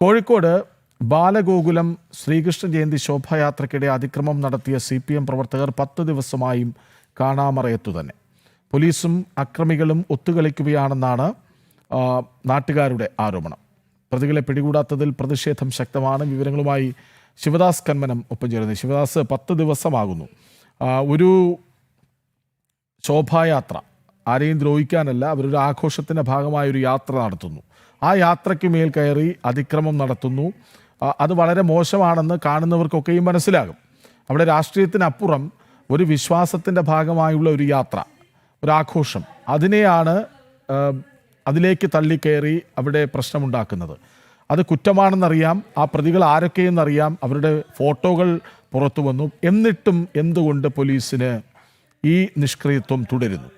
കോഴിക്കോട് ബാലഗോകുലം ശ്രീകൃഷ്ണ ജയന്തി ശോഭായാത്രയ്ക്കിടെ അതിക്രമം നടത്തിയ C P M പ്രവർത്തകർ പത്ത് ദിവസമായും കാണാമറയത്തു തന്നെ. പോലീസും അക്രമികളും ഒത്തുകളിക്കുകയാണെന്നാണ് നാട്ടുകാരുടെ ആരോപണം. പ്രതികളെ പിടികൂടാത്തതിൽ പ്രതിഷേധം ശക്തമാണ്. വിവരങ്ങളുമായി ശിവദാസ് കന്മനം ഒപ്പം ചേരുന്നത് ശിവദാസ് പത്ത് ദിവസമാകുന്നു. ഒരു ശോഭായാത്ര ആരെയും ദ്രോഹിക്കാനല്ല അവരൊരു ആഘോഷത്തിന്റെ ഭാഗമായ ഒരു യാത്ര നടത്തുന്നു. ആ യാത്രയ്ക്ക് മേൽ കയറി അതിക്രമം നടത്തുന്നു. അത് വളരെ മോശമാണെന്ന് കാണുന്നവർക്കൊക്കെയും മനസ്സിലാകും. അവിടെ രാഷ്ട്രീയത്തിനപ്പുറം ഒരു വിശ്വാസത്തിന്റെ ഭാഗമായുള്ള ഒരു യാത്ര ഒരാഘോഷം അതിനെയാണ് അതിലേക്ക് തള്ളിക്കയറി അവിടെ പ്രശ്നമുണ്ടാക്കുന്നത്. അത് കുറ്റമാണെന്നറിയാം ആ പ്രതികൾ ആരൊക്കെയെന്നറിയാം അവരുടെ ഫോട്ടോകൾ പുറത്തു വന്നു. എന്നിട്ടും എന്തുകൊണ്ട് പോലീസിന് ഈ നിഷ്ക്രിയത്വം തുടരുന്നു?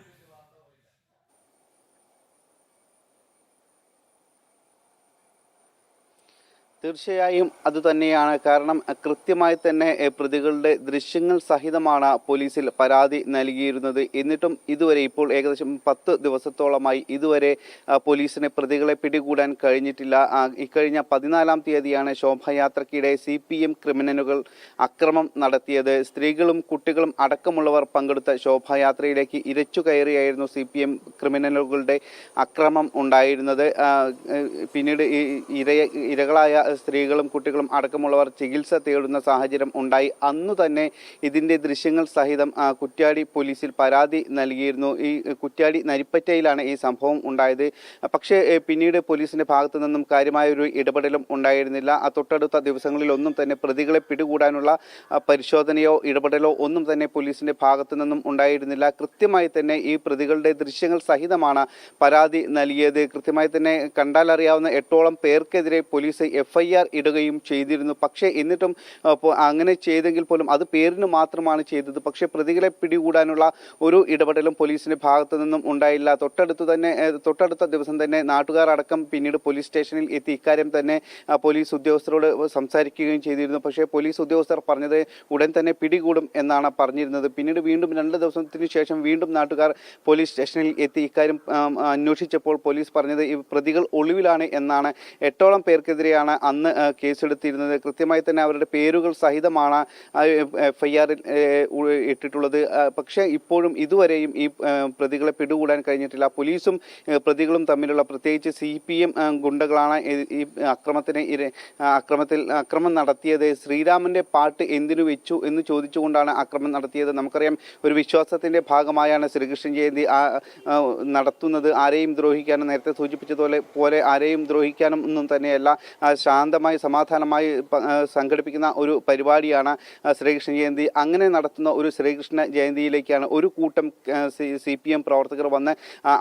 തീർച്ചയായും അത് തന്നെയാണ്. കാരണം കൃത്യമായി തന്നെ പ്രതികളുടെ ദൃശ്യങ്ങൾ സഹിതമാണ് പോലീസിൽ പരാതി നൽകിയിരുന്നത്. എന്നിട്ടും ഇതുവരെ ഇപ്പോൾ ഏകദേശം പത്ത് ദിവസത്തോളമായി ഇതുവരെ പോലീസിന് പ്രതികളെ പിടികൂടാൻ കഴിഞ്ഞിട്ടില്ല. ഇക്കഴിഞ്ഞ പതിനാലാം തീയതിയാണ് ശോഭയാത്രയ്ക്കിടെ സി പി എം ക്രിമിനലുകൾ അക്രമം നടത്തിയത്. സ്ത്രീകളും കുട്ടികളും അടക്കമുള്ളവർ പങ്കെടുത്ത ശോഭായാത്രയിലേക്ക് ഇരച്ചു കയറിയായിരുന്നു സി പി എം ക്രിമിനലുകളുടെ അക്രമം ഉണ്ടായിരുന്നത്. പിന്നീട് ഈ ഇരകളായ സ്ത്രീകളും കുട്ടികളും അടക്കമുള്ളവർ ചികിത്സ തേടുന്ന സാഹചര്യം ഉണ്ടായി. അന്നു തന്നെ ഇതിന്റെ ദൃശ്യങ്ങൾ സഹിതം കുറ്റ്യാടി പോലീസിൽ പരാതി നൽകിയിരുന്നു. ഈ കുറ്റ്യാടി നരിപ്പറ്റയിലാണ് ഈ സംഭവം ഉണ്ടായത്. പക്ഷേ പിന്നീട് പോലീസിന്റെ ഭാഗത്തു നിന്നും കാര്യമായ ഒരു ഇടപെടലും ഉണ്ടായിരുന്നില്ല. തൊട്ടടുത്ത ദിവസങ്ങളിലൊന്നും തന്നെ പ്രതികളെ പിടികൂടാനുള്ള പരിശോധനയോ ഇടപെടലോ ഒന്നും തന്നെ പോലീസിന്റെ ഭാഗത്തു നിന്നും ഉണ്ടായിരുന്നില്ല. കൃത്യമായി തന്നെ ഈ പ്രതികളുടെ ദൃശ്യങ്ങൾ സഹിതമാണ് പരാതി നൽകിയത്. കൃത്യമായി തന്നെ കണ്ടാലറിയാവുന്ന എട്ടോളം പേർക്കെതിരെ പോലീസ് എഫ് ഐ ആർ ഇടുകയും ചെയ്തിരുന്നു. പക്ഷേ എന്നിട്ടും അങ്ങനെ ചെയ്തെങ്കിൽ പോലും അത് പേരിന് മാത്രമാണ് ചെയ്തത്. പക്ഷേ പ്രതികളെ പിടികൂടാനുള്ള ഒരു ഇടപെടലും പോലീസിന്റെ ഭാഗത്തു നിന്നും ഉണ്ടായില്ല. തൊട്ടടുത്ത് തന്നെ തൊട്ടടുത്ത ദിവസം തന്നെ നാട്ടുകാർ അടക്കം പിന്നീട് പോലീസ് സ്റ്റേഷനിൽ എത്തി. ഇക്കാര്യം തന്നെ പോലീസ് ഉദ്യോഗസ്ഥരോട് സംസാരിക്കുകയും ചെയ്തിരുന്നു. പക്ഷേ പോലീസ് ഉദ്യോഗസ്ഥർ പറഞ്ഞത് ഉടൻ തന്നെ പിടികൂടും എന്നാണ് പറഞ്ഞിരുന്നത്. പിന്നീട് വീണ്ടും രണ്ട് ദിവസത്തിന് ശേഷം വീണ്ടും നാട്ടുകാർ പോലീസ് സ്റ്റേഷനിൽ എത്തി. ഇക്കാര്യം അന്വേഷിച്ചപ്പോൾ പോലീസ് പറഞ്ഞത് പ്രതികൾ ഒളിവിലാണ് എന്നാണ്. എട്ടോളം പേർക്കെതിരെയാണ് അന്ന് കേസെടുത്തിരുന്നത്. കൃത്യമായി തന്നെ അവരുടെ പേരുകൾ സഹിതമാണ് എഫ് ഐ ആറിൽ ഇട്ടിട്ടുള്ളത്. പക്ഷേ ഇപ്പോഴും ഇതുവരെയും ഈ പ്രതികളെ പിടികൂടാൻ കഴിഞ്ഞിട്ടില്ല. പോലീസും പ്രതികളും തമ്മിലുള്ള പ്രത്യേകിച്ച് സി പി എം ഗുണ്ടകളാണ് ഈ- അക്രമത്തിന് അക്രമത്തിൽ അക്രമം നടത്തിയത്. ശ്രീരാമന്റെ പാട്ട് എന്തിനു വെച്ചു എന്ന് ചോദിച്ചുകൊണ്ടാണ് അക്രമം നടത്തിയത്. നമുക്കറിയാം ഒരു വിശ്വാസത്തിന്റെ ഭാഗമായാണ് ശ്രീകൃഷ്ണൻ ജയന്തി നടത്തുന്നത്. ആരെയും ദ്രോഹിക്കാനും നേരത്തെ സൂചിപ്പിച്ചതുപോലെ പോലെ ആരെയും ദ്രോഹിക്കാനും ഒന്നും തന്നെയല്ല ശാന്തമായി സമാധാനമായി സംഘടിപ്പിക്കുന്ന ഒരു പരിപാടിയാണ് ശ്രീകൃഷ്ണ ജയന്തി. അങ്ങനെ നടത്തുന്ന ഒരു ശ്രീകൃഷ്ണ ജയന്തിയിലേക്കാണ് ഒരു കൂട്ടം സി പി എം പ്രവർത്തകർ വന്ന്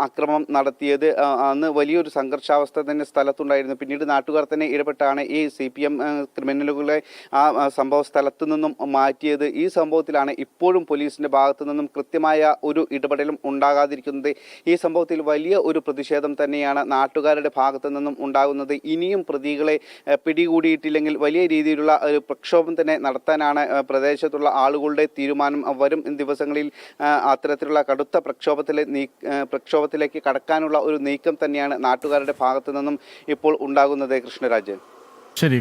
അക്രമം നടത്തിയത്. അന്ന് വലിയൊരു സംഘർഷാവസ്ഥ തന്നെ സ്ഥലത്തുണ്ടായിരുന്നു. പിന്നീട് നാട്ടുകാർ തന്നെ ഇടപെട്ടാണ് ഈ സി പി എം ക്രിമിനലുകളെ ആ സംഭവ സ്ഥലത്തു നിന്നും മാറ്റിയത്. ഈ സംഭവത്തിലാണ് ഇപ്പോഴും പോലീസിന്റെ ഭാഗത്തു നിന്നും കൃത്യമായ ഒരു ഇടപെടലും ഉണ്ടാകാതിരിക്കുന്നത്. ഈ സംഭവത്തിൽ വലിയ ഒരു പ്രതിഷേധം തന്നെയാണ് നാട്ടുകാരുടെ ഭാഗത്തു നിന്നും ഉണ്ടാകുന്നത്. ഇനിയും പ്രതികളെ പിടികൂടിയിട്ടില്ലെങ്കിൽ വലിയ രീതിയിലുള്ള ഒരു പ്രക്ഷോഭം തന്നെ നടത്താനാണ് പ്രദേശത്തുള്ള ആളുകളുടെ തീരുമാനം. വരും ദിവസങ്ങളിൽ അത്തരത്തിലുള്ള കടുത്ത പ്രക്ഷോഭത്തിലെ പ്രക്ഷോഭത്തിലേക്ക് കടക്കാനുള്ള ഒരു നീക്കം തന്നെയാണ് നാട്ടുകാരുടെ ഭാഗത്തു നിന്നും ഇപ്പോൾ ഉണ്ടാകുന്നത് കൃഷ്ണരാജ് ശരി.